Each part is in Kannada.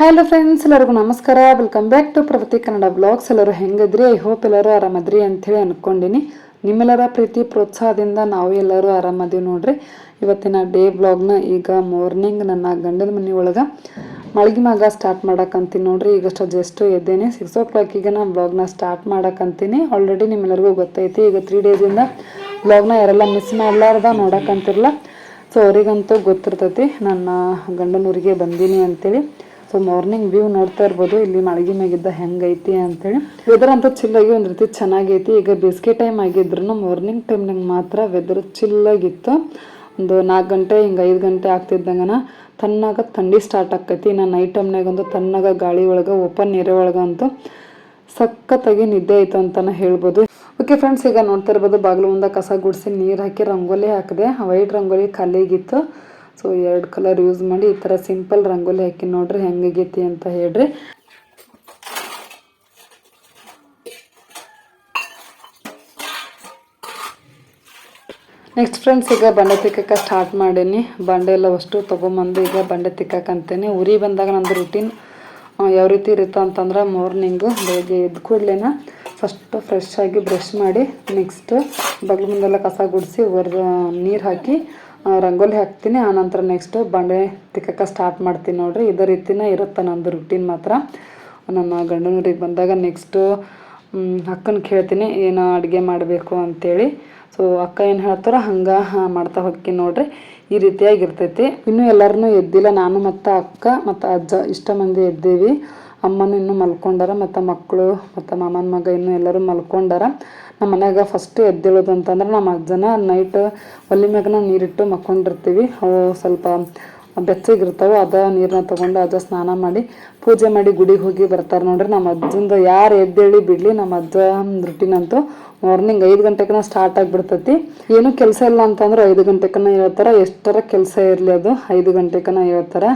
ಹಲೋ ಫ್ರೆಂಡ್ಸ್ ಎಲ್ಲರಿಗೂ ನಮಸ್ಕಾರ. Welcome back to Pragati Kannada blogs ಎಲ್ಲರೂ ಹೆಂಗಿದ್ರಿ? ಐ ಹೋಪ್ ಎಲ್ಲರೂ ಆರಾಮದ್ರಿ ಅಂಥೇಳಿ ಅಂದ್ಕೊಂಡಿನಿ ನಿಮ್ಮೆಲ್ಲರ ಪ್ರೀತಿ, ಪ್ರೋತ್ಸಾಹದಿಂದ ನಾವು ಎಲ್ಲರೂ ಆರಾಮದೀವಿ ನೋಡ್ರಿ. ಇವತ್ತಿನ ಡೇ ಬ್ಲಾಗ್ನ ಈಗ ಮಾರ್ನಿಂಗ್ ನನ್ನ ಗಂಡನ ಮನೆ ಒಳಗೆ ಮಳಗಿ ಮಗ ಸ್ಟಾರ್ಟ್ ಮಾಡಕ್ಕಂತೀನಿ ನೋಡ್ರಿ. ಈಗಷ್ಟು ಜಸ್ಟ್ ಎದ್ದೇನೆ. ಸಿಕ್ಸ್ ಓ ಕ್ಲಾಕಿಗೆ ನಾನು ಬ್ಲಾಗ್ನ ಸ್ಟಾರ್ಟ್ ಮಾಡಕ್ಕಂತೀನಿ ಆಲ್ರೆಡಿ ನಿಮ್ಮೆಲ್ಲರಿಗೂ ಗೊತ್ತೈತಿ, ಈಗ ತ್ರೀ ಡೇಸಿಂದ ಬ್ಲಾಗ್ನ ಯಾರೆಲ್ಲ ಮಿಸ್ ಮಾಡಲಾರ್ದ ನೋಡಕ್ಕಂತಿರಲ್ಲ ಸೊ ಅವರಿಗಂತೂ ಗೊತ್ತಿರ್ತೈತಿ, ನನ್ನ ಗಂಡನೂರಿಗೆ ಬಂದೀನಿ ಅಂತೇಳಿ. ಸೊ ಮಾರ್ನಿಂಗ್ ವ್ಯೂ ನೋಡ್ತಾ ಇರ್ಬೋದು. ಇಲ್ಲಿ ಮಳಗಿ ಮ್ಯಾಗಿದ್ದ ಹೆಂಗೈತಿ ಅಂತೇಳಿ. ವೆದರ್ ಅಂತ ಚಿಲ್ಲಾಗಿ ಒಂದು ರೀತಿ ಚೆನ್ನಾಗೈತಿ. ಈಗ ಬೇಸಿಗೆ ಟೈಮ್ ಆಗಿದ್ರು ಮಾರ್ನಿಂಗ್ ಟೈಮ್ನಾಗ ಮಾತ್ರ ವೆದರ್ ಚಿಲ್ಲಾಗಿತ್ತು ಒಂದು ನಾಲ್ಕು ಗಂಟೆ, ಹಿಂಗೆ ಐದು ಗಂಟೆ ಆಗ್ತಿದ್ದಂಗನ ತಣ್ಣಗ ಥಂಡಿ ಸ್ಟಾರ್ಟ್ ಆಕೈತಿ. ನಾನು ನೈಟ್ ಟೈಮ್ನಾಗಂತೂ ತಣ್ಣಗ ಗಾಳಿ ಒಳಗೆ ಓಪನ್ ನೀರ ಅಂತೂ ಸಖತ್ತಾಗಿ ನಿದ್ದೆ ಆಯ್ತು ಅಂತಾನೆ ಹೇಳ್ಬೋದು. ಓಕೆ ಫ್ರೆಂಡ್ಸ್ ಈಗ ನೋಡ್ತಾ ಇರ್ಬೋದು, ಬಾಗಿಲು ಮುಂದೆ ಕಸ ಗುಡಿಸಿ ನೀರು ಹಾಕಿ ರಂಗೋಲಿ ಹಾಕಿದೆ. ವೈಟ್ ರಂಗೋಲಿ ಖಾಲಿಗಿತ್ತು ಸೊ ಎರಡು ಕಲರ್ ಯೂಸ್ ಮಾಡಿ ಈ ಥರ ಸಿಂಪಲ್ ರಂಗೋಲಿ ಹಾಕಿ ನೋಡ್ರಿ ಹೆಂಗಾಗೈತಿ ಅಂತ ಹೇಳ್ರಿ. ನೆಕ್ಸ್ಟ್ ಫ್ರೆಂಡ್ಸ್ ಈಗ ಬಂಡೆ ತಿಕ್ಕಕ್ಕೆ ಸ್ಟಾರ್ಟ್ ಮಾಡೀನಿ. ಬಂಡೆ ಎಲ್ಲ ಅಷ್ಟು ತೊಗೊಂಬಂದು ಈಗ ಬಂಡೆ ತಿಕ್ಕಕ್ಕಂತೇನೆ ಉರಿ ಬಂದಾಗ ನಂದು ರುಟೀನ್ ಯಾವ ರೀತಿ ಇರುತ್ತೆ ಅಂತಂದ್ರೆ ಮಾರ್ನಿಂಗು ಬೆಳಗ್ಗೆ ಎದ್ದು ಕೂಡ್ಲೇನ ಫಸ್ಟು ಫ್ರೆಶ್ ಆಗಿ ಬ್ರಷ್ ಮಾಡಿ ನೆಕ್ಸ್ಟ್ ಬಗ್ಲು ಮುಂದೆಲ್ಲ ಕಸ ಗುಡಿಸಿ, ಒರೆ ನೀರು ಹಾಕಿ ರಂಗೋಲಿ ಹಾಕ್ತೀನಿ ಆನಂತರ ನೆಕ್ಸ್ಟ್ ಬಂಡೆ ತಿಕ್ಕಕ್ಕೆ ಸ್ಟಾರ್ಟ್ ಮಾಡ್ತೀನಿ ನೋಡ್ರಿ. ಇದೇ ರೀತಿನೇ ಇರುತ್ತೆ ನಂದು ರುಟೀನ್ ಮಾತ್ರ. ನನ್ನ ಗಂಡನೂರಿಗೆ ಬಂದಾಗ ನೆಕ್ಸ್ಟು ಅಕ್ಕನ ಕೇಳ್ತೀನಿ, ಏನು ಅಡುಗೆ ಮಾಡಬೇಕು ಅಂತೇಳಿ. ಸೊ ಅಕ್ಕ ಏನು ಹೇಳ್ತಾರೋ ಹಂಗೆ ಮಾಡ್ತಾ ಹೋಗ್ತೀನಿ ನೋಡ್ರಿ. ಈ ರೀತಿಯಾಗಿ ಇರ್ತೈತಿ. ಇನ್ನೂ ಎಲ್ಲರನ್ನೂ ಎದ್ದಿಲ್ಲ, ನಾನು ಮತ್ತು ಅಕ್ಕ ಮತ್ತು ಅಜ್ಜ, ಇಷ್ಟ ಮಂದಿ ಎದ್ದೇವಿ. ಅಮ್ಮನೂ ಇನ್ನೂ ಮಲ್ಕೊಂಡಾರ, ಮತ್ತು ಮಕ್ಕಳು ಮತ್ತು ಮಾಮನ ಮಗ ಇನ್ನೂ ಎಲ್ಲರೂ ಮಲ್ಕೊಂಡಾರ. ನಮ್ಮ ಮನೆಯಾಗ ಫಸ್ಟ್ ಎದ್ದೇಳೋದು ಅಂತಂದ್ರೆ ನಮ್ಮ ಅಜ್ಜನ ನೈಟ್ ಒಲಿ ಮ್ಯಾಗನ ನೀರಿಟ್ಟು ಮಕ್ಕೊಂಡಿರ್ತೀವಿ. ಅವು ಸ್ವಲ್ಪ ಬೆಚ್ಚಗಿರ್ತಾವೆ, ಅದ ನೀರನ್ನ ತಗೊಂಡು ಅಜ್ಜ ಸ್ನಾನ ಮಾಡಿ ಪೂಜೆ ಮಾಡಿ ಗುಡಿಗೆ ಹೋಗಿ ಬರ್ತಾರೆ ನೋಡ್ರಿ. ನಮ್ಮ ಅಜ್ಜಂದು ಯಾರು ಎದ್ದೇಳಿ ಬಿಡಲಿ, ನಮ್ಮ ಅಜ್ಜ ರುಟೀನ್ ಅಂತೂ ಮಾರ್ನಿಂಗ್ ಐದು ಗಂಟೆಕನ ಸ್ಟಾರ್ಟ್ ಆಗಿಬಿಡ್ತೈತಿ. ಏನೂ ಕೆಲಸ ಇಲ್ಲ ಅಂತಂದ್ರೆ ಐದು ಗಂಟೆಕನ ಹೇಳ್ತಾರೆ, ಎಷ್ಟರ ಕೆಲಸ ಇರಲಿ ಅದು ಐದು ಗಂಟೆಗನ ಹೇಳ್ತಾರೆ.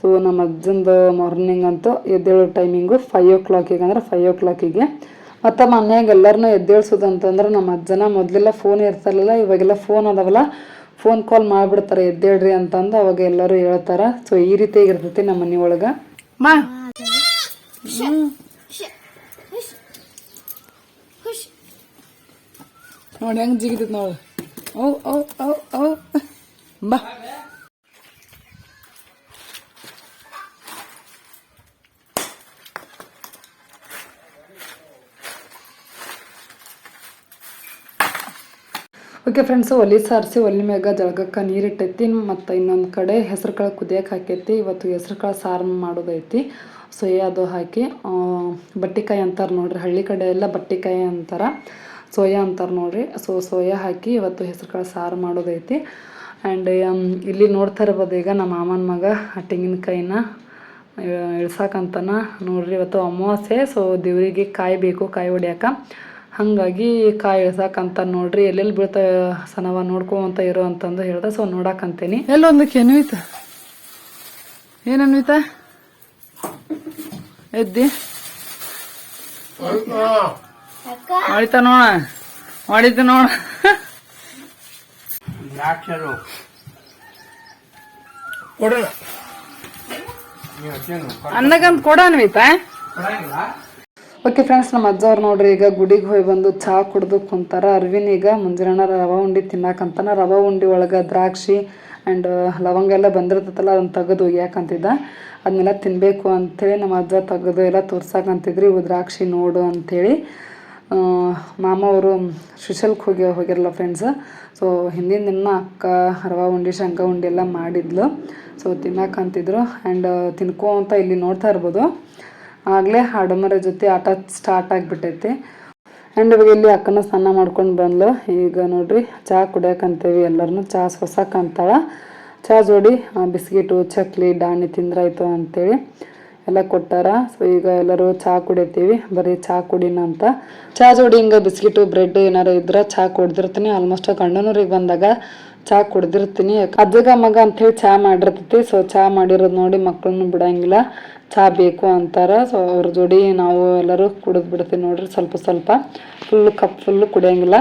ಸೊ ನಮ್ಮ ಅಜ್ಜಂದು ಮಾರ್ನಿಂಗ್ ಅಂತೂ ಎದ್ದೇಳೋ ಟೈಮಿಂಗು ಫೈವ್ ಓ ಕ್ಲಾಕಿಗೆ ಅಂದರೆ ಫೈವ್ ಓ ಕ್ಲಾಕಿಗೆ ಮತ್ತು ಮನ್ಯಾಗ ಎಲ್ಲರನ್ನ ಎದ್ದೇಳ್ಸೋದು ಅಂತಂದ್ರೆ ನಮ್ಮ ಅಜ್ಜನ ಮೊದಲೆಲ್ಲ ಫೋನ್ ಇರ್ತಾರಲ್ಲ, ಇವಾಗೆಲ್ಲ ಫೋನ್ ಅದಾವಲ್ಲ ಫೋನ್ ಕಾಲ್ ಮಾಡಿಬಿಡ್ತಾರೆ, ಎದ್ದೇಳ್ರಿ ಅಂತಂದು ಅವಾಗ ಎಲ್ಲರೂ ಹೇಳ್ತಾರೆ. ಸೊ ಈ ರೀತಿಯಾಗಿ ಇರ್ತೈತಿ ನಮ್ಮ ಮನೆ ಒಳಗೆ. ಮಾ. ನೋಡಿ, ಹೆಂಗೆ ಜಿಗಿತೈತಿ ನೋಡಿ. ಓ ಓ ಓ ಓ. ಬಾ. ಓಕೆ ಫ್ರೆಂಡ್ಸು ಒಲಿ ಸಾರಿಸಿ, ಒಲಿ ಮ್ಯಾಗ ಜಳಗಕ್ಕೆ ನೀರಿಟ್ಟೈತಿ. ಮತ್ತು ಇನ್ನೊಂದು ಕಡೆ ಹೆಸ್ರು ಕಾಳು ಕುದಿಯಕ್ಕೆ ಹಾಕೈತಿ. ಇವತ್ತು ಹೆಸ್ರು ಕಾಳು ಸಾರು ಮಾಡೋದೈತಿ. ಸೋಯಾ ಅದು ಹಾಕಿ ಬಟ್ಟಿಕಾಯಿ ಅಂತಾರೆ ನೋಡ್ರಿ. ಹಳ್ಳಿ ಕಡೆ ಎಲ್ಲ ಬಟ್ಟಿಕಾಯಿ ಅಂತಾರೆ. ಸೋಯಾ ಅಂತಾರೆ ನೋಡ್ರಿ. ಸೊ ಸೋಯಾ ಹಾಕಿ ಇವತ್ತು ಹೆಸ್ರು ಕಾಳು ಸಾರು ಮಾಡೋದೈತಿ. ಆ್ಯಂಡ್ ಇಲ್ಲಿ ನೋಡ್ತಾ ಇರ್ಬೋದು ಈಗ ನಮ್ಮ ಮಾಮನ ಮಗ ತೆಂಗಿನಕಾಯಿನ ಇಳ್ಸಾಕಂತನ ನೋಡ್ರಿ. ಇವತ್ತು ಅಮಾವಾಸ್ಯೆ ಸೊ ದೇವರಿಗೆ ಕಾಯಿ ಬೇಕು, ಕಾಯಿ ಹೊಡ್ಯಾಕ. ಹಾಗಾಗಿ ಕಾಯಿ ಇಳ್ಸಾಕಂತ ನೋಡ್ರಿ ಎಲ್ಲೆಲ್ಲಿ ಬೀಳ್ತಾ ಸನವ ನೋಡ್ಕೊಂತ ಇರೋ ಅಂತಂದು ಹೇಳ್ದೆ ಸೊ ನೋಡಾಕಂತೀನಿ. ಎಲ್ಲೊಂದಕ್ಕೆ ಅನ್ವಿತ ಏನು ಅನ್ವಿತ? ಎದ್ದಿ? ಮಾಡಿತ ನೋಡ ನೋಡ. ಕೊಡೋಣ ನೀವು ಅದೇನು ಅನ್ನಗಂತ ಕೊಡ ಅನ್ವಿತ. ಓಕೆ ಫ್ರೆಂಡ್ಸ್ ನಮ್ಮ ಅಜ್ಜ ಅವ್ರು ನೋಡ್ರಿ, ಈಗ ಗುಡಿಗೆ ಹೋಗಿ ಬಂದು ಚಹಾ ಕುಡ್ದು ಕುಂತಾರ. ಅರ್ವಿನ್ ಈಗ ಮುಂಜಾನೆ ರವೆ ಉಂಡಿ ತಿನ್ನಕಂತಾನ ರವೆ ಉಂಡಿ ಒಳಗೆ ದ್ರಾಕ್ಷಿ ಆ್ಯಂಡ್ ಲವಂಗ ಎಲ್ಲ ಬಂದಿರ್ತೈತಲ್ಲ ಅದನ್ನ ತೆಗೆದು ಒಗ್ಯಾಕಂತಿದ್ದ ಅದನ್ನೆಲ್ಲ ತಿನ್ನಬೇಕು ಅಂಥೇಳಿ ನಮ್ಮ ಅಜ್ಜ ತೆಗೆದು ಎಲ್ಲ ತೋರ್ಸಾಕಂತಿದ್ರಿ ಇವು ದ್ರಾಕ್ಷಿ ನೋಡು ಅಂಥೇಳಿ ಮಾಮ ಅವರು ಶ್ರೀಶೈಲಕ್ಕೆ ಹೋಗಿ ಹೋಗಿರಲ್ಲ ಫ್ರೆಂಡ್ಸ್ ಸೊ ಹಿಂದಿನ ದಿನ ಅಕ್ಕ, ರವಾ ಉಂಡಿ ಶಂಕ ಉಂಡಿ ಎಲ್ಲ ಮಾಡಿದ್ಲು. ಸೊ ತಿನ್ನಕ್ಕಂತಿದ್ರು ಆ್ಯಂಡ್ ತಿನ್ಕೋ ಅಂತ ಇಲ್ಲಿ ನೋಡ್ತಾ ಇರ್ಬೋದು. ಆಗಲೇ ಹಾಡುಮರ ಜೊತೆ ಆಟ ಸ್ಟಾರ್ಟ್ ಆಗಿಬಿಟ್ಟೈತಿ. ಆ್ಯಂಡ್ ಇವಾಗ ಇಲ್ಲಿ ಅಕ್ಕನ ಸ್ನಾನ ಮಾಡ್ಕೊಂಡು ಬಂದ್ಲು. ಈಗ ನೋಡ್ರಿ ಚಹಾ ಕುಡಿಯಕಂತೇವಿ ಎಲ್ಲರನ್ನೂ ಚಹಾ ಸೊಸಕ್ಕಂತಾಳ ಚಹಾ ಜೋಡಿ ಬಿಸ್ಕಿಟು, ಚಕ್ಲಿ ಡಾಣಿ ತಿಂದ್ರಾಯ್ತು ಅಂತೇಳಿ ಎಲ್ಲ ಕೊಟ್ಟಾರ. ಸೊ ಈಗ ಎಲ್ಲರೂ ಚಹಾ ಕುಡಿತೀವಿ. ಬರೀ ಚಹಾ ಕುಡಿನ ಅಂತ. ಚಹಾ ಜೋಡಿ ಹಿಂಗೆ ಬಿಸ್ಕಿಟು, ಬ್ರೆಡ್ ಏನಾರು ಇದ್ರೆ ಚಹಾ ಕುಡ್ದಿರ್ತೀನಿ. ಆಲ್ಮೋಸ್ಟ್ ಗಂಡನೂರಿಗೆ ಬಂದಾಗ ಚಹಾ ಕುಡ್ದಿರ್ತೀನಿ. ಅಜ್ಜಗ ಮಗ ಅಂಥೇಳಿ ಚಹಾ ಮಾಡಿರ್ತೈತಿ. ಸೊ ಚಹಾ ಮಾಡಿರೋದು ನೋಡಿ ಮಕ್ಕಳನ್ನು ಬಿಡಂಗಿಲ್ಲ. ಚಹಾ ಬೇಕು ಅಂತಾರ. ಸೊ ಅವ್ರ ಜೋಡಿ ನಾವು ಎಲ್ಲರೂ ಕುಡಿದು ಬಿಡ್ತೀವಿ ನೋಡ್ರಿ ಸ್ವಲ್ಪ ಸ್ವಲ್ಪ. ಫುಲ್ ಕಪ್ ಫುಲ್ಲು ಕುಡಿಯಂಗಿಲ್ಲ.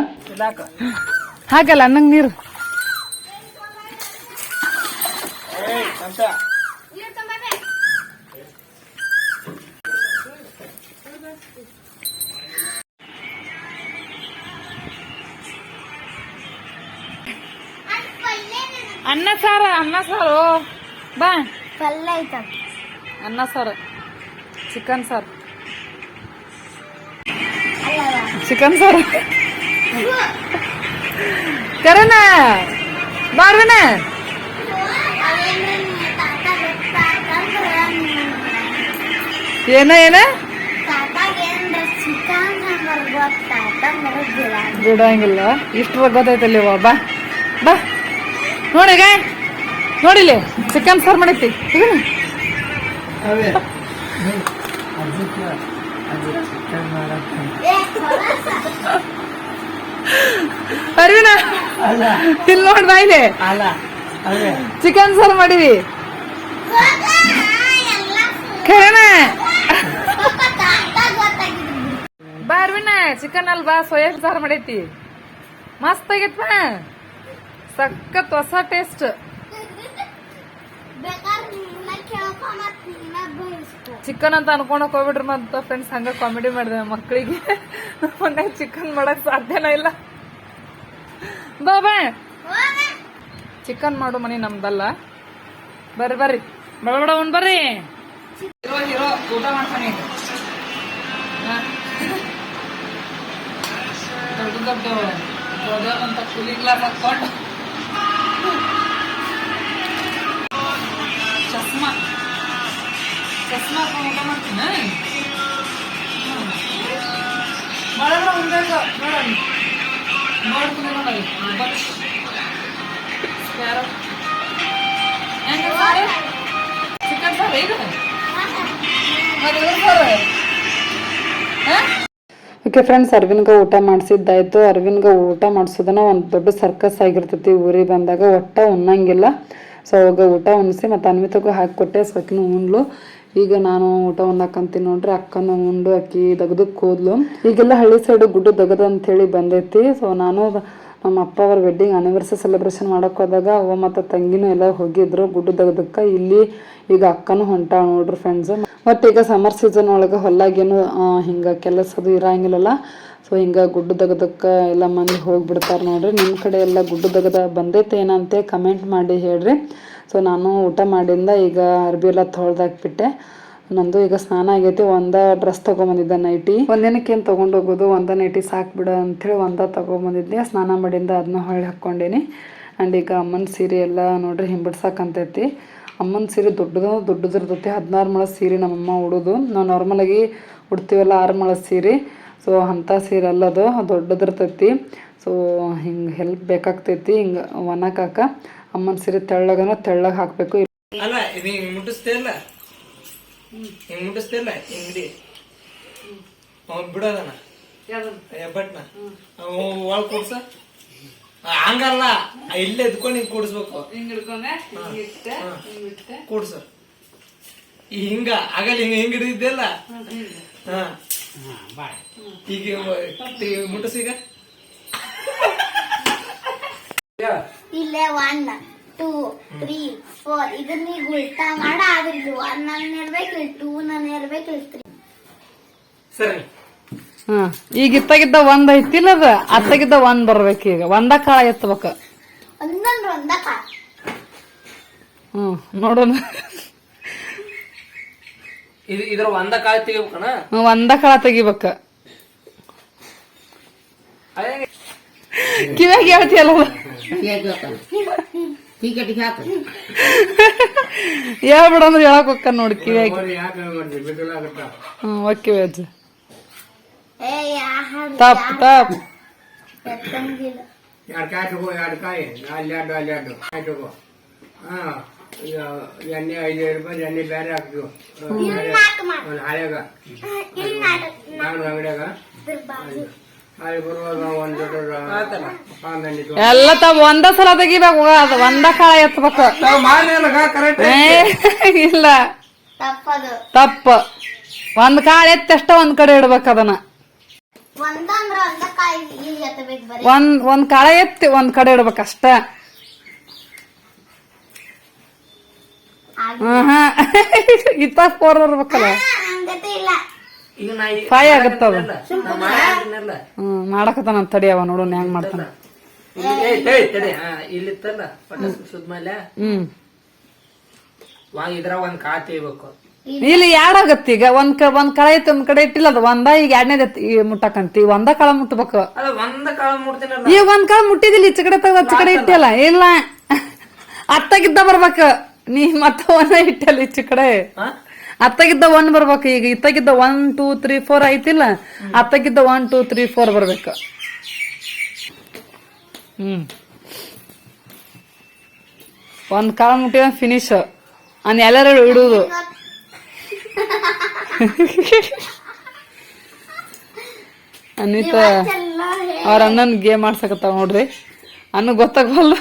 ಹಾಗಲ್ಲ ಅನ್ನಂಗೆ ನೀರು. ಅನ್ನ ಸಾರ ಅನ್ನ ಸಾರು. ಬಾ. ಪಲ್ಯ ಐತ ಅನ್ನ ಸಾರು. ಚಿಕನ್ ಸಾರು. ಚಿಕನ್ ಸಾರು. ಕರೆನ ಬಾರ್ವಿನ ಏನ ಏನ? ಬಿಡಂಗಿಲ್ಲ. ಇಷ್ಟು ಗೊತ್ತೈತಲ್ಲಿ ಬಾ. ಬಾ. ನೋಡಿಗ ನೋಡಿಲಿ ಚಿಕನ್ ಸಾರು ಮಾಡೈತಿ. ಅರಿವಿನ ಇಲ್ಲಿ ಅಲ್ಲ. ಇಲ್ಲಿ ಚಿಕನ್ ಸಾರು ಮಾಡಿವಿ ಖರೇನ ಬಾ ಅರ್ವಿನ ಚಿಕನ್ ಅಲ್ವಾ ಸೋಯಾಬೀನ್ ಸಾರು ಮಾಡೈತಿ. ಮಸ್ತ್ ಆಗೈತ್ ಸಖತ್ ಹೊಸ ಟೇಸ್ಟ್ ಚಿಕನ್ ಅಂತ ಅನ್ಕೊಂಡಕ್ ಹೋಗ್ಬಿಡ್ರಿ ಮತ್ತ ಫ್ರೆಂಡ್ಸ್ ಹಂಗ ಕಾಮಿಡಿ ಮಾಡಿದೆ ಮಕ್ಕಳಿಗೆ ಮನ್ಯಾಗ ಚಿಕನ್ ಮಾಡಕ್ ಸಾಧ್ಯನ ಇಲ್ಲ. ಬಾ ಬಾ. ಚಿಕನ್ ಮಾಡು ಮನೆ ನಮ್ದಲ್ಲ. ಬರ್ರಿ ಬರ್ರಿ. ಬಡ ಬಡ ಉಣ್ ಬರ್ರಿ. ಹೀರೋ ಹೀರೋ ಊಟ ಮಾಡ್ತಾನೆ. ಕೂಲಿಗ್ಲಾರ್ ಹಾ. ದೊಡ್ಡ ದೊಡ್ಡ ದೊಡ್ಡವಂತ ಕೂಲಿಂಗ್ ಗ್ಲಾಸ್ ಹಾಕೊಂಡು ಚಸ್ಮಾ ಚಸ್ಮಾ ಹಾಕೊಂಡು ಊಟ ಮಾಡ್ತೀನಿ ಬಡ ಬಡ ಉಣ್ಬೇಕು ನೋಡೋಣ ನೋಡ್ತೀನಿ ನೋಡಿ ಯಾರು ಹೆಂಗ ಸಾರು ಚಿಕನ್ ಸಾರು ಈಗ ಮತ್ತೆ ಇದ್ರ ಸಾರು ಓಕೆ ಫ್ರೆಂಡ್ಸ್ ಅರವಿಂದ್ಗೆ ಊಟ ಮಾಡಿಸಿದ್ದಾಯ್ತು. ಅರವಿಂದ್ಗೆ ಊಟ ಮಾಡಿಸೋದನ್ನ ಒಂದು ದೊಡ್ಡ ಸರ್ಕಸ್ ಆಗಿರ್ತೈತಿ. ಊರಿಗೆ ಬಂದಾಗ ಒಟ್ಟ ಉಣ್ಣಂಗಿಲ್ಲ. ಸೊ ಅವಾಗ ಊಟ ಉಣಿಸಿ ಮತ್ತು ಅನ್ವಿತಗೂ ಹಾಕಿಕೊಟ್ಟೆ ಸ್ವಕಿನೂ ಉಂಡ್ಲು ಈಗ ನಾನು ಊಟ ಉಣ್ಣಾಕಂತೀನಿ ನೋಡ್ರಿ. ಅಕ್ಕನ ಉಂಡು. ಅಕ್ಕಿ ದಗದಕ್ಕೆ ಹೋದ್ಲು. ಈಗೆಲ್ಲ ಹಳ್ಳಿ ಸೈಡು ಗುಡ್ಡು ದಗದ ಅಂಥೇಳಿ ಬಂದೈತಿ. ಸೊ ನಾನು ನಮ್ಮ ಅಪ್ಪ ಅವ್ರ ವೆಡ್ಡಿಂಗ್ ಆನಿವರ್ಸರಿ ಸೆಲೆಬ್ರೇಷನ್ ಮಾಡೋಕೆ ಹೋದಾಗ ಅವ ಮತ್ತು ತಂಗಿನೂ ಎಲ್ಲ ಹೋಗಿದ್ರು ಗುಡ್ಡು ದಗದಕ್ಕೆ. ಇಲ್ಲಿ ಈಗ ಅಕ್ಕನೂ ಹೊಂಟಾಳ ನೋಡ್ರಿ ಫ್ರೆಂಡ್ಸ್ ಮತ್ತು ಈಗ ಸಮ್ಮರ್ ಸೀಸನ್ ಒಳಗೆ ಹೊಲ್ಲಾಗೇನು ಹಿಂಗೆ ಕೆಲಸದು ಇರಂಗಿಲ್ಲಲ್ಲ. ಸೊ ಹಿಂಗೆ ಗುಡ್ಡು ದಗದಕ್ಕ ಎಲ್ಲ ಮಂದಿ ಹೋಗ್ಬಿಡ್ತಾರೆ ನೋಡ್ರಿ. ನಿಮ್ಮ ಕಡೆ ಎಲ್ಲ ಗುಡ್ಡು ದಗದ ಬಂದೈತೆ ಏನಂತೆ ಕಮೆಂಟ್ ಮಾಡಿ ಹೇಳ್ರಿ. ಸೊ ನಾನು ಊಟ ಮಾಡಿಂದ ಈಗ ಅರ್ಬಿ ಎಲ್ಲ ತೊಳ್ದಾಕ್ಬಿಟ್ಟೆ. ನಂದು ಈಗ ಸ್ನಾನ ಆಗೈತಿ. ಒಂದ ಡ್ರೆಸ್ ತಗೊಂಬಂದಿದ್ದೆ ನೈಟಿ ಒಂದಿನಕ್ಕೆ ಏನು ತೊಗೊಂಡು ಹೋಗೋದು? ಒಂದ ನೈಟಿ ಸಾಕು ಬಿಡು ಅಂಥೇಳಿ ಒಂದ ತೊಗೊಂಬಂದಿದ್ದೆ. ಸ್ನಾನ ಮಾಡಿಂದ ಅದನ್ನ ಹೊಳ್ಳಿ ಹಾಕ್ಕೊಂಡೇನಿ. ಆ್ಯಂಡ್ ಈಗ ಅಮ್ಮನ ಸೀರೆ ಎಲ್ಲ ನೋಡ್ರಿ ಹಿಂಬಿಡ್ಸಕ್ಕಂತೈತಿ ಅಮ್ಮನ ಸೀರೆ ದೊಡ್ಡದು ದೊಡ್ಡದಿರ್ತೈತಿ ಹದಿನಾರು ಮೊಳ ಸೀರೆ ನಮ್ಮಮ್ಮ ಉಡೋದು. ನಾವು ನಾರ್ಮಲಾಗಿ ಉಡ್ತೀವಲ್ಲ ಆರು ಮೊಳ ಸೀರೆ. ಸೊ ಅಂಥ ಸೀರೆ ಅಲ್ಲದು ದೊಡ್ಡದಿರ್ತೈತಿ ಸೊ ಹಿಂಗೆ ಹೆಲ್ಪ್ ಬೇಕಾಗ್ತೈತಿ. ಹಿಂಗೆ ಒಣಕಾಕ ಅಮ್ಮನ ಸೀರೆ ತೆಳ್ಳಗನ ತೆಳ್ಳಗೆ ಹಾಕಬೇಕು. ಅಲ್ಲ ಇದು ಹಿಂಗ್ ಮುಟ್ಟಿಸ್ತೇ ಇಲ್ಲ ಹಿಂಗೆ ಅವ್ನ್ ಬಿಡೋದನ? ಒಳಗ್ ಕೂಡ್ಸ. ಹಂಗಲ್ಲ. ಇಲ್ಲೇ ಎದ್ಕೊಂಡು ಹಿಂಗ್ ಕೂಡಿಸ್ಬೇಕು. ಹಿಂಗೆ ಹಿಡ್ಕೊಂಡೆ ಹಿಂಗೆ ಇಟ್ಟೆ ಹಿಂಗೆ ಇಟ್ಟೆ. ಕೂಡ್ಸ ಈ ಹಿಂಗ ಆಗಲ್ಲ ಹಿಂಗ ಹಿಂಗ್ ಹಿಡಿದಿದ್ದೆಲ್ಲ? ಹಾ ಈಗ ಈಗ ಮುಟ್ಟಿಸ್ ಈಗ. ಇಲ್ಲೇ ಒನ್ ಟೂ ತ್ರೀ ಫೋರ್ ಇದನ್ನ ಈಗ ಉಲ್ಟಾ ಮಾಡ ಒನ್ ನಾನು ಇರ್ಬೇಕು ಇಲ್ಲಿ ಟೂ ನಾನು ಇರ್ಬೇಕು ಇಲ್ಲಿ ತ್ರೀ ಸರಿ. ಹಾ ಈಗ ಇತ್ತಾಗಿದ್ದ ಒಂದ್ ಐತಿಲ್ಲ ಅದ ಅತ್ತಾಗಿದ್ದ ಒಂದ್ ಬರ್ಬೇಕು ಈಗ. ಒಂದ ಕಾಳ ಎತ್ತಬೇಕ. ಹ್ಮ್ ನೋಡೋಣ. ಇದು ಇದ್ರ ಒಂದ ಕಾಳು ತೆಗಿಬೇಕಣ ಹ್ಮ್, ಒಂದ ಕಾಳ ತೆಗಿಬೇಕ. ಕಿವ್ಯಾಗ ಹೇಳ್ತೀಯಲ್ಲ ಹೇಳ್ಬಿಡ ಅಂದ್ರೆ ಹೇಳಕ್ ಹೋಗ್ಕ ನೋಡಿ ಕಿವ್ಯಾಗ. ಹ್ಮ್ ಓಕೆ ಹಾಡು ತಪ್ ತಪ್. ಎತ್ತಂಗಿಲ್ಲ. ಎರಡು ಕಾಯಿ ತಗೋ ಎರಡು ಕಾಯಿ. ಅಲ್ಲಿ ಎರಡು ಅಲ್ಲಿ ಎರಡು. ಕಾಯಿ ತಗೋ. ಹಾ ಎಣ್ಣೆ ಐದು ರೂಪಾಯಿ ಎಣ್ಣೆ ಬೇರೆ ಹಾಕ್ತು ಒಂದು ಹಳೆಗ ನಾನು ಅಂಗಡಿಯಾಗ ಇದ್ರ ಬಾಜು. ಅಲ್ಲಿ ಬರುವಾಗ ಒಂದು ದೊಡ್ಡ ಪಾನ್ ಎಲ್ಲ ತಾವ್ ಒಂದ ಸಲ ತೆಗಿಬೇಕು ಅದು ಒಂದ ಕಾಳ ಎತ್ತಬೇಕು ಕರೆಕ್ಟ್ ಇಲ್ಲ. ತಪ್ಪದು. ತಪ್ಪ. ಒಂದ್ ಕಾಳ ಎತ್ತಷ್ಟ ಒಂದ್ ಕಡೆ ಇಡ್ಬೇಕು ಅದನ್ನ. ಒಂದ ಒಂದ್ ಒಂದ್ ಕಾಳ ಎತ್ತಿ ಒಂದ್ ಕಡೆ ಇಡ್ಬೇಕಷ್ಟ ಆಗಿ- ಹಾ ಇತ್ತ ಫೋರ್ ಬರ್ಬೇಕಲ್ಲ? ಫೈ ಆಗತ್ತದ ಮಾಡಿದ್ನಲ್ಲ. ಹ್ಮ್ ಮಾಡಕತ್ತಾನ ತಡಿಯವ ನೋಡೋಣ ಹೆಂಗ್ ಮಾಡ್ತಾನ. ತಡಿ, ತಡಿ, ಹ್ಮ್. ವಾ ಇದ್ರ ಒಂದ್ ಕಾತಿ ತೆಗಿಬೇಕು. ಇಲ್ಲಿ. ಎರಡಾಗತ್ತಿ ಈಗ. ಒಂದ್ ಕ ಒಂದ್ ಕಳೆ ಐತಿ ಒಂದ್ ಕಡೆ ಇಟ್ಟಿಲ್ಲ ಅದು. ಒಂದ ಈಗ ಎರಡನೇದ ಮುಟ್ಟಕಂತಿ. ಒಂದ ಕಳ ಮುಟ್ಬೇಕು. ಈಗ ಒಂದ್ ಕಳ ಮುಟ್ಟಿದಿಲ್ಲ ಈಚ ಕಡೆ ತಗ ಹಚ್ಚ ಕಡೆ ಇಟ್ಟಿಲ್ಲ ಇಲ್ಲ. ಅತ್ತಗಿದ್ದ ಬರ್ಬೇಕು. ನೀ ಮತ್ತ ಒಂದ ಇಟ್ಟಲ್ಲ ಈಚ ಕಡೆ ಅತ್ತಗಿದ್ದ ಒಂದ್ ಒನ್ ಬರ್ಬೇಕು. ಈಗ ಇತ್ತಗಿದ್ದ ಒನ್ ಟೂ ತ್ರೀ ಫೋರ್ ಐತಿಲ್ಲ. ಅತ್ತಗಿದ್ದ ಒನ್ ಟೂ ತ್ರೀ ಫೋರ್ ಬರ್ಬೇಕು. ಹ್ಮ್. ಒಂದ್ ಕಾಳ ಮುಟ್ಟಿದ ಫಿನಿಶ್ ಅನ್ ಎಲ್ಲರೂ ಇಡುದು. ಅನಿತಾ ಅವ್ರ ಅಣ್ಣನ್ ಗೇಮ್ ಆಡ್ಸಕತ್ತಾವ ನೋಡ್ರಿ. ಅನ್ನ ಗೊತ್ತಾಗಲ್ಲ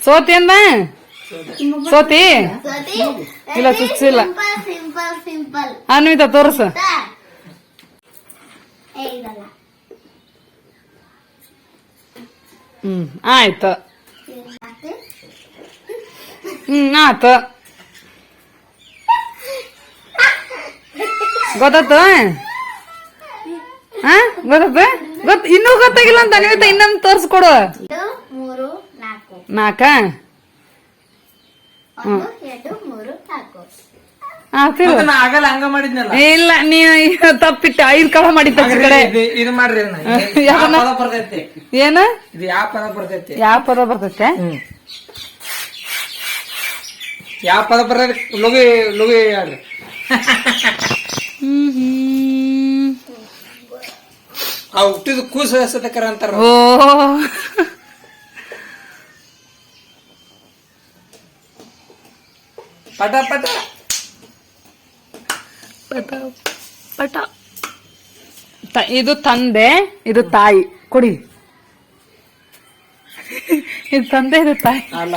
ಸೋತಿ ಅಂದ? ಸೋತಿ? ಇಲ್ಲ ಚುಚ್ಚಿಲ್ಲ ಅನ್ವಿತಾ ತೋರ್ಸ. ಹ್ಮ್ ಆಯ್ತು. ಹ್ಮ್ ಆತು. ಗೊತ್ತಾತು? ಹಾ ಗೊತ್ತಾತು? ಗೊತ್ತ ಇನ್ನೂ ಗೊತ್ತಾಗಿಲ್ಲ ಅಂತ ಅನ್ವಿತಾ ಇನ್ನೊಂದು ತೋರ್ಸ್ಕೊಡು. ಎರಡು ಮೂರು ನಾಲ್ಕು. ನಾಕ? ನಾಲ್ಕು. ಆಗಲ್ಲ ಹಂಗ ಮಾಡಿದ್ನಲ್ಲ? ಇಲ್ಲ ನೀ ತಪ್ಪಿಟ್ಟು ಐದ್ ಕಳ ಮಾಡಿದ್ದ ಕಡೆ. ಇದು- ಮಾಡ್ರಿ ಏನ? ಇದು ಯಾವ ಪದ ಬರ್ತೈತಿ? ಯಾವ ಪದ ಬರ್ತೈತೆ? ಯಾವ ಪದ ಬರ್ರಿ ಲುಗಿ ಲುಗಿ ಹೇಳ್ರಿ. ಆ ಹುಟ್ಟಿದ ಕೂಸ ಸತಕರ ಅಂತಾರ. ಓ. ಪಟ ಪಟ. ಪಟ ಪಟ. ಇದು ತಂದೆ ಇದು ತಾಯಿ. ಕೊಡಿ. ಇದು ತಂದೆ ಇದು ತಾಯಿ. ಅಲ್ಲ?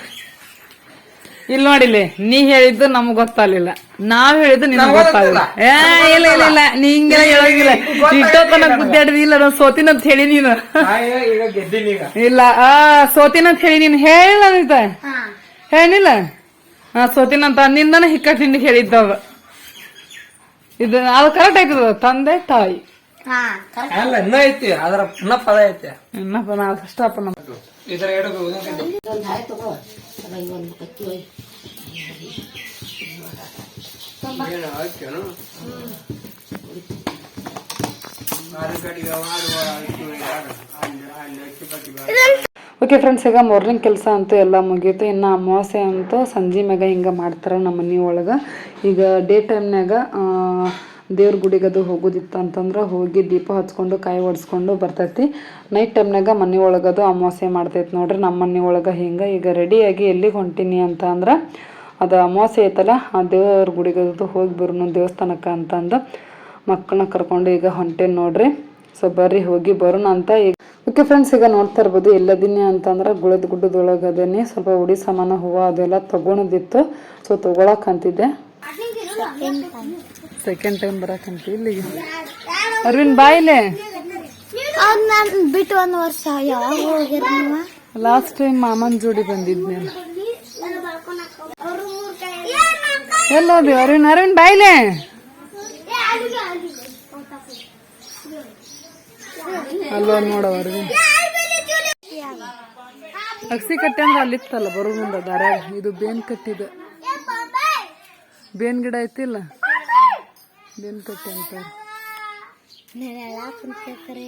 ಇಲ್ಲಿ ನೋಡಿಲಿ ನೀ ಹೇಳಿದ್ದು ನಮ್ಗ್ ಗೊತ್ತಾಗ್ಲಿಲ್ಲ. ನಾವ್ ಹೇಳಿದ್ದು ನಿನಗ್ ಗೊತ್ತಾಗಲಿಲ್ಲ. ಗೊತ್ತಾಗಲ್ಲ ಏ ಇಲ್ಲ ಇಲ್ಲ ಇಲ್ಲ ನೀ ಹಿಂಗೆಲ್ಲ ಹೇಳಂಗಿಲ್ಲ ಇಷ್ಟೊತ್ತನ ಗುದ್ದಾಡಿದ ಇಲ್ಲ ನಾನು ಸೋತಿನಂತ ಹೇಳಿ ನೀನು. ಈಗ ಗೆದ್ದಿನಿ ಈಗ. ಇಲ್ಲ ಆ ಸೋತಿನಂತ ಹೇಳಿ ನೀನು ಹೇಳಿಲ್ಲ ಅನಿತ? ಹಾ. ಹೇಳಿಲ್ಲ? ಹಾ ಸೋತಿನಂತ ನಿಂದನ ಹಿಕ್ಕ ತಿಂಡಿ ಹೇಳಿದ್ದವ ಇದು ಅದು ಕರೆಕ್ಟ್ ಆಯ್ತದ ತಂದೆ ತಾಯಿ. ಅಲ್ಲ ಇನ್ನ ಐತಿ ಅದ್ರ ಇನ್ನ ಪದ ಐತಿ. ಇನ್ನಪ್ಪ ನಾ ಅಷ್ಟಪ್ಪ ನಮ್ಮ ಇದರ ಎರಡು ಉದಾಹರಣೆ ಏನು ಆಯ್ತೇನು ಆರು ಕಡೆಗೆ ಮಾಡುವ ಆಯ್ತು ಯಾರು ಅಲ್ಲಿ ಅಲ್ಲಿ ಅಕ್ಕಿ ಬಾ- ಓಕೆ ಫ್ರೆಂಡ್ಸ್ ಈಗ ಮಾರ್ನಿಂಗ್ ಕೆಲಸ ಅಂತೂ ಎಲ್ಲ ಮುಗೀತು. ಇನ್ನು ಅಮಾವಾಸ್ಯೆ ಅಂತೂ ಸಂಜೆ ಮ್ಯಾಗ ಹಿಂಗೆ ಮಾಡ್ತಾರೆ ನಮ್ಮ ಮನೆ ಒಳಗೆ. ಈಗ ಡೇ ಟೈಮ್ನಾಗ ದೇವ್ರ ಗುಡಿಗೆ ಅದು ಹೋಗೋದಿತ್ತು ಅಂತಂದ್ರೆ ಹೋಗಿ ದೀಪ ಹಚ್ಕೊಂಡು ಕಾಯಿ ಒಡಿಸ್ಕೊಂಡು ಬರ್ತೈತಿ. ನೈಟ್ ಟೈಮ್ನಾಗ ಮನೆ ಒಳಗದು ಅಮಾವಾಸ್ಯೆ ಮಾಡ್ತೈತಿ ನೋಡ್ರಿ. ನಮ್ಮ ಮನೆ ಒಳಗೆ ಹಿಂಗೆ ಈಗ ರೆಡಿಯಾಗಿ ಎಲ್ಲಿಗೆ ಹೊಂಟೀನಿ ಅಂತ ಅಂದ್ರೆ ಅದು ಅಮಾವಾಸ್ಯೆ ಐತಲ್ಲ, ಆ ದೇವ್ರ ಗುಡಿಗದು ಹೋಗಿ ಬರೋನು ದೇವಸ್ಥಾನಕ್ಕೆ ಅಂತಂದು ಮಕ್ಕಳನ್ನ ಕರ್ಕೊಂಡು ಈಗ ಹೊಂಟೇನಿ ನೋಡ್ರಿ. ಸೊ ಬರ್ರಿ ಹೋಗಿ ಬರೋಣ ಅಂತ ಈಗ. ಓಕೆ ಫ್ರೆಂಡ್ಸ್ ಈಗ ನೋಡ್ತಾ ಇರ್ಬೋದು ಎಲ್ಲದೀನಿ ಅಂತಂದ್ರೆ ಗುಳದ ಗುಡ್ಡದೊಳಗೆ ಸ್ವಲ್ಪ ಉಡಿ ಸಾಮಾನು ಹೂವು ಅದೆಲ್ಲ ತಗೊಳೋದಿತ್ತು ಸೊ ತಗೊಳಕ್ ಅಂತಿದ್ದೆ. ಸೆಕೆಂಡ್ ಟೈಮ್ ಬರಕಂತ ಇಲ್ಲಿಗೆ. ಅರವಿಂದ್ ಬಾಯಿಲೆ ಬಿಟ್ಟು ಒಂದು ವರ್ಷ ಯಾವಾಗ ಹೋಗಿರ ಲಾಸ್ಟ್ ಟೈಮ್ ಮಾಮನ್ ಜೋಡಿ ಬಂದಿದ್ನೆ ಅವರು ಮೂರು ಕೈ ಎಲ್ಲ ಹೋದ್ವಿ? ಅರವಿಂದ್ ಅರವಿಂದ್ ಬಾಯಿಲೆ ಅಲ್ಲೋ ನೋಡವ ಅರವಿಂದ್. ಅಕ್ಸಿ ಕಟ್ಟೆ ಅಂದ್ರೆ ಅಲ್ಲಿತ್ತಲ್ಲ ಬರೋ ಮುಂದ ದಾರ ಇದು ಬೇನ್ ಕಟ್ಟಿದ. ಬೇನ್ ಗಿಡ ಐತಿಲ್ಲ ಬೇನ್ ಕಟ್ಟೆ ಅಂತಾರೆ ನೆನೆಲ್ಲ ಕುಂತ್ಕರೆ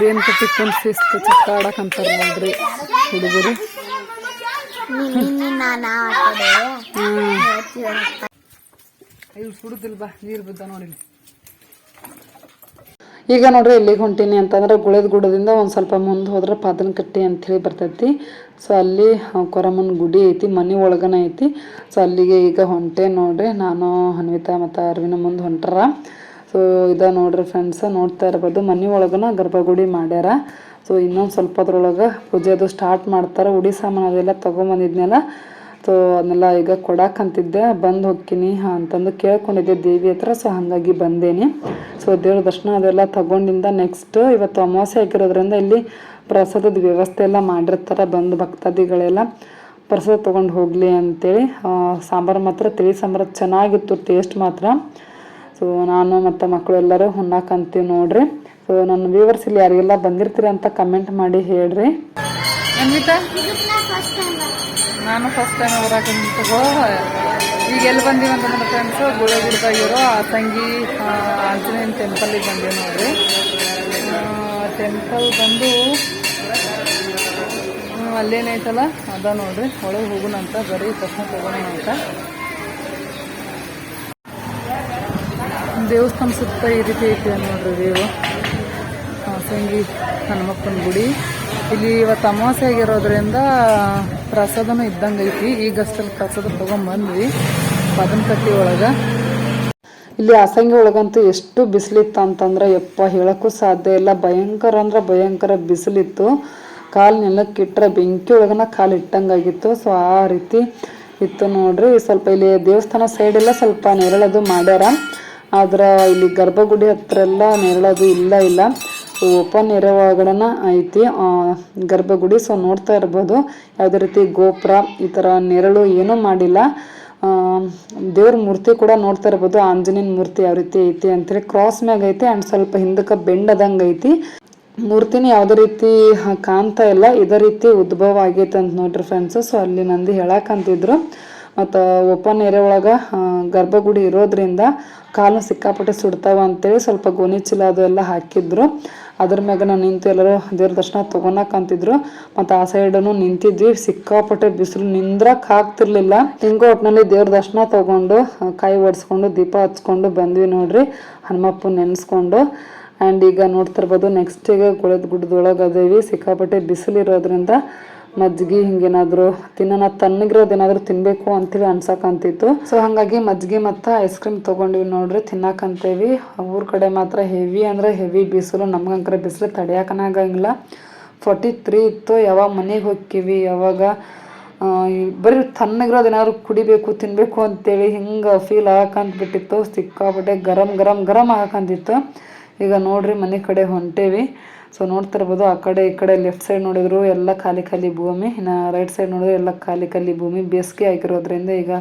ಬೇನ್ ಕಟ್ಟಿ ಕುಂತ್ ಶಿಸ್ತು ಚಕ್ಕ ಆಡಕಂತಾರ ನೋಡ್ರಿ ಹುಡುಗರು. ನಿನ್ನೆ ನಾನು ಆಟದೆ ಇವ್ ಸುಡುದಿಲ್ಲ ಬಾ ನೀರ್ ಬಿದ್ದ ನೋಡಿಲಿ ಈಗ ನೋಡ್ರಿ ಎಲ್ಲಿಗೆ ಹೊಂಟೀನಿ ಅಂತಂದ್ರೆ ಗುಳದ ಗುಡದಿಂದ ಒಂದು ಸ್ವಲ್ಪ ಮುಂದೆ ಹೋದ್ರೆ ಪಾದನಕಟ್ಟಿ ಹೇಳಿ ಬರ್ತೈತಿ. ಸೊ ಅಲ್ಲಿ ಕೊರಮ್ಮನ ಗುಡಿ ಐತಿ, ಮನೆ ಒಳಗನ ಐತಿ. ಸೊ ಅಲ್ಲಿಗೆ ಈಗ ಹೊಂಟೆ ನೋಡ್ರಿ. ನಾನು ಹನ್ವಿತಾ ಮತ್ತು ಅರ್ವಿನ ಮುಂದೆ ಹೊಂಟಾರ. ಸೊ ಇದ ನೋಡ್ರಿ ಫ್ರೆಂಡ್ಸ್ ನೋಡ್ತಾ ಇರ್ಬೋದು. ಮನೆ ಒಳಗನ ಗರ್ಭಗುಡಿ ಮಾಡ್ಯಾರ. ಸೊ ಇನ್ನೊಂದು ಸ್ವಲ್ಪ ಅದ್ರೊಳಗೆ ಪೂಜೆ ಅದು ಸ್ಟಾರ್ಟ್ ಮಾಡ್ತಾರೆ. ಉಡಿ ಸಾಮಾನು ಅದೆಲ್ಲ ತೊಗೊಂಬಂದಿದ್ನೆಲ್ಲ. ಸೊ ಅದನ್ನೆಲ್ಲ ಈಗ ಕೊಡಾಕಂತಿದ್ದೆ ಬಂದು ಹೋಗ್ತೀನಿ ಅಂತಂದು ಕೇಳ್ಕೊಂಡಿದ್ದೆ. ದೇವಿ ಹತ್ರ ಸೊ ಹಾಗಾಗಿ ಬಂದೇನಿ. ಸೊ ದೇವ್ರ ದರ್ಶನ ಅದೆಲ್ಲ ತಗೊಂಡಿಂದ ನೆಕ್ಸ್ಟ್ ಇವತ್ತು ಅಮಾವಾಸ್ಯೆ ಆಗಿರೋದ್ರಿಂದ ಇಲ್ಲಿ ಪ್ರಸಾದದ ವ್ಯವಸ್ಥೆ ಎಲ್ಲ ಮಾಡಿರ್ತಾರೆ, ಬಂದು ಭಕ್ತಾದಿಗಳೆಲ್ಲ. ಪ್ರಸಾದ ತೊಗೊಂಡು ಹೋಗಲಿ ಅಂತೇಳಿ ಸಾಂಬಾರು ಮಾತ್ರ, ತಿಳಿ ಸಾಂಬಾರು ಚೆನ್ನಾಗಿತ್ತು ಟೇಸ್ಟ್ ಮಾತ್ರ. ಸೊ ನಾನು ಮತ್ತು ಮಕ್ಕಳು ಎಲ್ಲರೂ ಹುಣ್ಣಾಕಂತೀವಿ ನೋಡ್ರಿ. ಸೊ ನನ್ನ ವ್ಯೂವರ್ಸ್ ಇಲ್ಲಿ ಯಾರಿಗೆಲ್ಲ ಬಂದಿರ್ತೀರಿ ಅಂತ ಕಮೆಂಟ್ ಮಾಡಿ ಹೇಳ್ರಿ ಅನ್ವಿತಾ ಇದಕ್ಕೆ ನಾ ಫಸ್ಟ್ ಟೈಮ್ ನಾನು ಫಸ್ಟ್ ಟೈಮ್ ಹೊರಗಂತಗೋ ಈಗ ಎಲ್ಲಿ ಬಂದೀವಿ ಅಂತ ಅಂತಂದ್ರೆ ಫ್ರೆಂಡ್ಸು ಗುಳಗಿಡ್ದಾಗಿರೋ ಆ ಆ, ಆಂಜನೇಯನ ಟೆಂಪಲಿಗೆ ಬಂದೀವಿ ನೋಡ್ರಿ. ಟೆಂಪಲ್ ಬಂದು ಅಲ್ಲೇನೈತಲ್ಲ ಅದ ನೋಡ್ರಿ. ಒಳಗೆ ಹೋಗೋಣಂತ ಬರೀ ತಕ್ಷಣ ತಗೋಣ ಅಂತ. ದೇವಸ್ಥಾನ ಸುತ್ತ ಈ ರೀತಿ ಐತಿ ನೋಡ್ರಿ ದೇವು ಸಂಗಿ ಹನುಮಪ್ಪನ ಗುಡಿ. ಇಲ್ಲಿ ಇವತ್ತು ಅಮಾವಾಸ್ಯ ಆಗಿರೋದ್ರಿಂದ ಪ್ರಸಾದನೂ ಇದ್ದಂಗೆ ಐತಿ. ಈಗಷ್ಟಲ್ಲಿ ಪ್ರಸಾದ ತೊಗೊಂಬಂದ್ವಿ. ಪದನಕಟ್ಟಿ ಒಳಗೆ. ಇಲ್ಲಿ ಅಸಂಗಿ ಒಳಗಂತೂ ಎಷ್ಟು ಬಿಸಿಲಿತ್ತು ಅಂತಂದ್ರೆ ಯಪ್ಪ ಹೇಳಕ್ಕೂ ಸಾಧ್ಯ ಇಲ್ಲ. ಭಯಂಕರ ಅಂದ್ರೆ ಭಯಂಕರ ಬಿಸಿಲಿತ್ತು. ಕಾಲು ನೆಲಕ್ಕೆ ಇಟ್ಟರೆ ಬೆಂಕಿ ಒಳಗನ ಕಾಲು ಇಟ್ಟಂಗಾಗಿತ್ತು. ಸೊ ಆ ರೀತಿ ಇತ್ತು ನೋಡ್ರಿ. ಸ್ವಲ್ಪ ಇಲ್ಲಿ ದೇವಸ್ಥಾನ ಸೈಡ್ ಎಲ್ಲ ಸ್ವಲ್ಪ ನೆರಳದು ಮಾಡ್ಯಾರ. ಆದ್ರೆ ಇಲ್ಲಿ ಗರ್ಭಗುಡಿ ಹತ್ರ ಎಲ್ಲ ನೆರಳದು ಇಲ್ಲ ಇಲ್ಲ. ಓಪನ್ ಏರಿಯಾ ಒಳಗಡೆನ ಐತಿ ಗರ್ಭಗುಡಿ. ಸೊ ನೋಡ್ತಾ ಇರ್ಬೋದು, ಯಾವುದೇ ರೀತಿ ಗೋಪುರ, ಈ ಥರ ನೆರಳು ಏನೂ ಮಾಡಿಲ್ಲ. ದೇವ್ರ ಮೂರ್ತಿ ಕೂಡ ನೋಡ್ತಾ ಇರ್ಬೋದು, ಆಂಜನೇಯನ ಮೂರ್ತಿ ಯಾವ ರೀತಿ ಐತಿ ಅಂತೇಳಿ. ಕ್ರಾಸ್ ಮ್ಯಾಗ ಐತಿ ಆ್ಯಂಡ್ ಸ್ವಲ್ಪ ಹಿಂದಕ್ಕೆ ಬೆಂಡದಂಗೆ ಐತಿ. ಮೂರ್ತಿನ ಯಾವುದೇ ರೀತಿ ಕಾಣ್ತಾ ಇಲ್ಲ, ಇದೇ ರೀತಿ ಉದ್ಭವ ಆಗೈತೆ ಅಂತ ನೋಡ್ರಿ ಫ್ರೆಂಡ್ಸು ಸೊ ಅಲ್ಲಿ ನಂದಿ ಹೇಳಕ್ಕಂತಿದ್ರು ಮತ್ತು ಓಪನ್ ಏರಿಯಾ ಒಳಗೆ ಗರ್ಭಗುಡಿ ಇರೋದ್ರಿಂದ ಕಾಲು ಸಿಕ್ಕಾಪಟ್ಟೆ ಸುಡ್ತಾವ ಅಂತೇಳಿ ಸ್ವಲ್ಪ ಗೋಣಿ ಚೀಲ ಅದು ಎಲ್ಲ ಹಾಕಿದ್ರು. ಅದ್ರ ಮ್ಯಾಗ ನಾನು ನಿಂತು ಎಲ್ಲರೂ ದೇವ್ರ ದರ್ಶನ ತೊಗೊಳಕಂತಿದ್ರು ಮತ್ತು ಆ ಸೈಡನು ನಿಂತಿದ್ವಿ. ಸಿಕ್ಕಾಪಟ್ಟೆ ಬಿಸಿಲು ನಿಂದ್ರಕ್ ಆಗ್ತಿರ್ಲಿಲ್ಲ. ಹಿಂಗೋ ಒಟ್ನಲ್ಲಿ ದೇವ್ರ ದರ್ಶನ ತಗೊಂಡು ಕೈ ಒಡ್ಸ್ಕೊಂಡು, ದೀಪ ಹಚ್ಕೊಂಡು ಬಂದ್ವಿ ನೋಡ್ರಿ. ಹನುಮಪ್ಪ ನೆನೆಸ್ಕೊಂಡು. ಆ್ಯಂಡ್ ಈಗ ನೋಡ್ತಿರ್ಬೋದು ನೆಕ್ಸ್ಟ್ ಈಗ ಗುಳದ ಗುಡ್ಡದೊಳಗೆ ಅದೇವಿ. ಸಿಕ್ಕಾಪಟ್ಟೆ ಬಿಸಿಲು ಇರೋದ್ರಿಂದ ಮಜ್ಜಿಗೆ ಹಿಂಗೇನಾದ್ರು ತಿನ್ನೋಣ ತಣ್ಣಗಿರೋದೇನಾದ್ರು ತಿನ್ಬೇಕು ಅಂತೇಳಿ ಅನ್ಸಕ್ಕಂತಿತ್ತು ಸೊ ಹಾಗಾಗಿ ಮಜ್ಜಿಗೆ ಮತ್ತು ಐಸ್ ಕ್ರೀಮ್ ತಗೊಂಡಿವಿ ನೋಡ್ರಿ ತಿನ್ನಕ್ಕಂತೇವಿ ಊರ ಕಡೆ ಮಾತ್ರ ಹೆವಿ ಅಂದ್ರೆ ಹೆವಿ ಬಿಸಿಲು ನಮ್ಗಂಕರ ಬಿಸಿಲು ತಡ್ಯಾಕನ ಆಗಂಗಿಲ್ಲ ಫಾರ್ಟಿ ತ್ರೀ ಇತ್ತು, ಯಾವಾಗ ಮನೆಗೆ ಹೋಗ್ತೀವಿ ಯಾವಾಗ ಬರೀ ತಣ್ಣಗಿರೋದು ಏನಾದ್ರು ಕುಡಿಬೇಕು ತಿನ್ನಬೇಕು ಅಂತೇಳಿ ಹಿಂಗೆ ಫೀಲ್ ಆಗಕ್ಕಂತ ಬಿಟ್ಟಿತ್ತು ಸಿಕ್ಕಾಪಟ್ಟೆ ಗರಂ ಗರಂ ಗರಂ ಆಗಕ್ಕಂತಿತ್ತು ಈಗ ನೋಡ್ರಿ ಮನೆ ಕಡೆ ಹೊಂಟೇವಿ. ಸೊ ನೋಡ್ತಿರ್ಬೋದು ಆ ಕಡೆ ಈ ಕಡೆ ಲೆಫ್ಟ್ ಸೈಡ್ ನೋಡಿದ್ರು ಎಲ್ಲ ಖಾಲಿ ಖಾಲಿ ಭೂಮಿ. ಇನ್ನು ರೈಟ್ ಸೈಡ್ ನೋಡಿದ್ರೆ ಎಲ್ಲ ಖಾಲಿ ಖಾಲಿ ಭೂಮಿ. ಬೇಸಿಗೆ ಆಗಿರೋದ್ರಿಂದ ಈಗ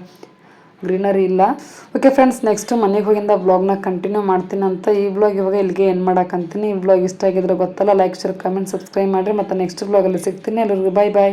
ಗ್ರೀನರಿ ಇಲ್ಲ. ಓಕೆ ಫ್ರೆಂಡ್ಸ್ ನೆಕ್ಸ್ಟ್ ಮನೆಗೆ ಹೋಗಿಂದ ವ್ಲಾಗ್ನ ಕಂಟಿನ್ಯೂ ಮಾಡ್ತೀನಿ ಅಂತ ಈ ಬ್ಲಾಗ್ ಇವಾಗ ಇಲ್ಲಿಗೆ ಏನು ಮಾಡಕ್ಕಂತೀನಿ ಈ ಬ್ಲಾಗ್ ಇಷ್ಟ ಆಗಿದ್ರೆ ಗೊತ್ತಲ್ಲ ಲೈಕ್ ಶೇರ್ ಕಮೆಂಟ್ ಸಬ್ಸ್ಕ್ರೈಬ್ ಮಾಡಿರಿ. ಮತ್ತು ನೆಕ್ಸ್ಟ್ ವ್ಲಾಗಲ್ಲಿ ಸಿಗ್ತೀನಿ. ಎಲ್ಲರಿಗೂ ಬಾಯ್ ಬಾಯ್